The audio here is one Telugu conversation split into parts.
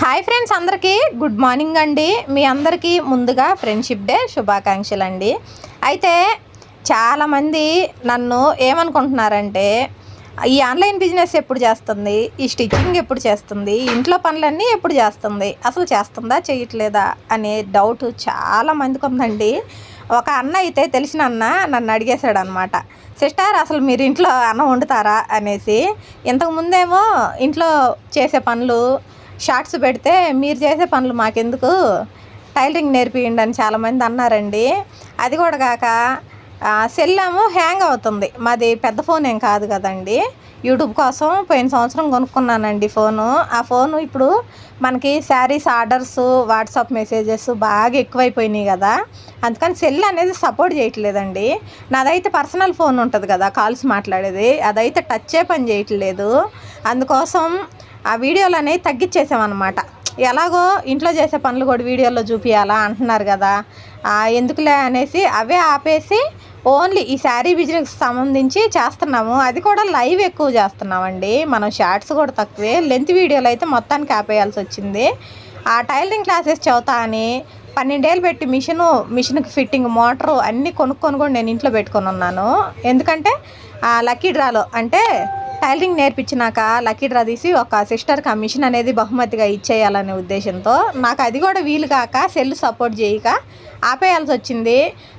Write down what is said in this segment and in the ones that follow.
హాయ్ ఫ్రెండ్స్ అందరికీ. గుడ్ మార్నింగ్ అండి. మీ అందరికీ ముందుగా ఫ్రెండ్షిప్ డే శుభాకాంక్షలు అండి అయితే చాలామంది నన్ను ఏమనుకుంటున్నారంటే ఈ ఆన్లైన్ బిజినెస్ ఎప్పుడు చేస్తుంది? ఈ స్టిచ్చింగ్ ఎప్పుడు చేస్తుంది? ఇంట్లో పనులన్నీ ఎప్పుడు చేస్తుంది? అసలు చేస్తుందా? చేయట్లేదా? అనే డౌట్ చాలా మందికి ఉందండి. ఒక అన్న అయితే తెలిసిన అన్న నన్ను అడిగేశాడు అనమాట సిస్టర్ అసలు మీరు ఇంట్లో అన్నం వండుతారా? అనేసి. ఇంతకుముందేమో ఇంట్లో చేసే పనులు షార్ట్స్ పెడితే మీరు చేసే పనులు మాకెందుకు? టైలరింగ్ నేర్పియండి అని చాలామంది అన్నారండి. అది కూడా కాక సెల్ ఏమో హ్యాంగ్ అవుతుంది. మాది పెద్ద ఫోన్ ఏం కాదు కదండి. యూట్యూబ్ కోసం పోయిన సంవత్సరం కొనుక్కున్నానండి ఫోను. ఆ ఫోను ఇప్పుడు మనకి శారీస్ ఆర్డర్స్ వాట్సాప్ మెసేజెస్ బాగా ఎక్కువైపోయినాయి కదా. అందుకని సెల్ అనేది సపోర్ట్ చేయట్లేదండి. నాదైతే పర్సనల్ ఫోన్ ఉంటుంది కదా కాల్స్ మాట్లాడేది. అదైతే టచ్చే పని చేయట్లేదు. అందుకోసం ఆ వీడియోలు అనేవి తగ్గించేసామన్నమాట ఎలాగో ఇంట్లో చేసే పనులు కూడా వీడియోలో చూపించాలా అంటున్నారు కదా. ఎందుకులే అనేసి అవే ఆపేసి ఓన్లీ ఈ శారీ బిజినెస్ సంబంధించి చేస్తున్నాము. అది కూడా లైవ్ ఎక్కువ చేస్తున్నామండి. మనం షార్ట్స్ కూడా తక్కువే. లెంత్ వీడియోలు అయితే మొత్తానికి ఆపేయాల్సి వచ్చింది. ఆ టైలరింగ్ క్లాసెస్ చదువుతా అని పన్నెండేళ్ళు పెట్టి మిషను మిషన్కి ఫిట్టింగ్ మోటరు అన్నీ కొనుక్కొని కూడా నేను ఇంట్లో పెట్టుకొని ఉన్నాను. ఎందుకంటే లక్కీ డ్రాలో అంటే టైలరింగ్ నేర్పించినాక లక్కీ డ్రా తీసి ఒక సిస్టర్కి ఆ మిషన్ అనేది బహుమతిగా ఇచ్చేయాలనే ఉద్దేశంతో నాకు అది కూడా వీలు కాక సెల్ సపోర్ట్ చేయక ఆపేయాల్సి వచ్చింది.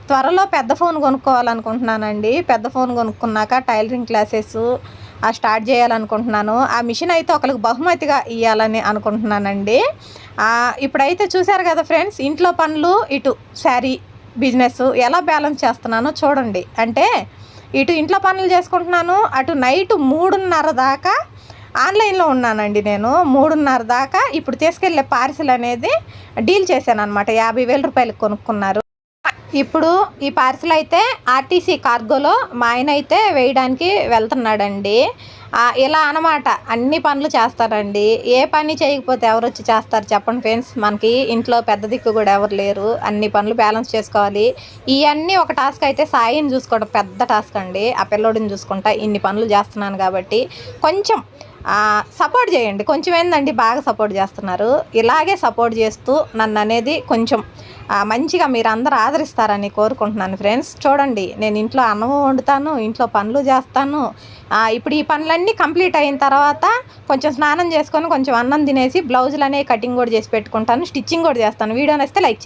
త్వరలో పెద్ద ఫోన్ కొనుక్కోవాలనుకుంటున్నానండి. పెద్ద ఫోన్ కొనుక్కున్నాక టైలరింగ్ క్లాసెస్ స్టార్ట్ చేయాలనుకుంటున్నాను. ఆ మిషన్ అయితే ఒకరికి బహుమతిగా ఇవ్వాలని అనుకుంటున్నానండి. ఇప్పుడైతే చూశారు కదా ఫ్రెండ్స్ ఇంట్లో పనులు ఇటు శారీ బిజినెస్ ఎలా బ్యాలెన్స్ చేస్తున్నానో చూడండి. అంటే ఇటు ఇంట్లో పనులు చేసుకుంటున్నాను అటు నైట్ మూడున్నర దాకా ఆన్లైన్లో ఉన్నానండి నేను. మూడున్నర దాకా ఇప్పుడు తీసుకెళ్ళే పార్సిల్ అనేది డీల్ చేశాను అనమాట యాభై వేల రూపాయలకు కొనుక్కున్నారు. ఇప్పుడు ఈ పార్సిల్ అయితే ఆర్టీసీ కార్గోలో మా ఆయన అయితే వేయడానికి వెళ్తున్నాడండి. ఇలా అనమాట అన్ని పనులు చేస్తారండి. ఏ పని చేయకపోతే ఎవరు వచ్చి చేస్తారు చెప్పండి ఫ్రెండ్స్ మనకి ఇంట్లో పెద్ద దిక్కు కూడా ఎవరు లేరు. అన్ని పనులు బ్యాలెన్స్ చేసుకోవాలి. ఇవన్నీ ఒక టాస్క్ అయితే సాయిని చూసుకోవడం పెద్ద టాస్క్ అండి. ఆ పిల్లోడిని చూసుకుంటా ఇన్ని పనులు చేస్తున్నాను కాబట్టి కొంచెం సపోర్ట్ చేయండి. కొంచెం ఏందండి బాగా సపోర్ట్ చేస్తున్నారు. ఇలాగే సపోర్ట్ చేస్తూ నన్ను అనేది కొంచెం మంచిగా మీరు అందరూ ఆదరిస్తారని కోరుకుంటున్నాను ఫ్రెండ్స్. చూడండి నేను ఇంట్లో అన్నం వండుతాను ఇంట్లో పనులు చేస్తాను. ఇప్పుడు ఈ పనులన్నీ కంప్లీట్ అయిన తర్వాత కొంచెం స్నానం చేసుకొని కొంచెం అన్నం తినేసి బ్లౌజులు అనేవి కటింగ్ కూడా చేసి పెట్టుకుంటాను స్టిచ్చింగ్ కూడా చేస్తాను. వీడియో వస్తే లైక్ చేయండి.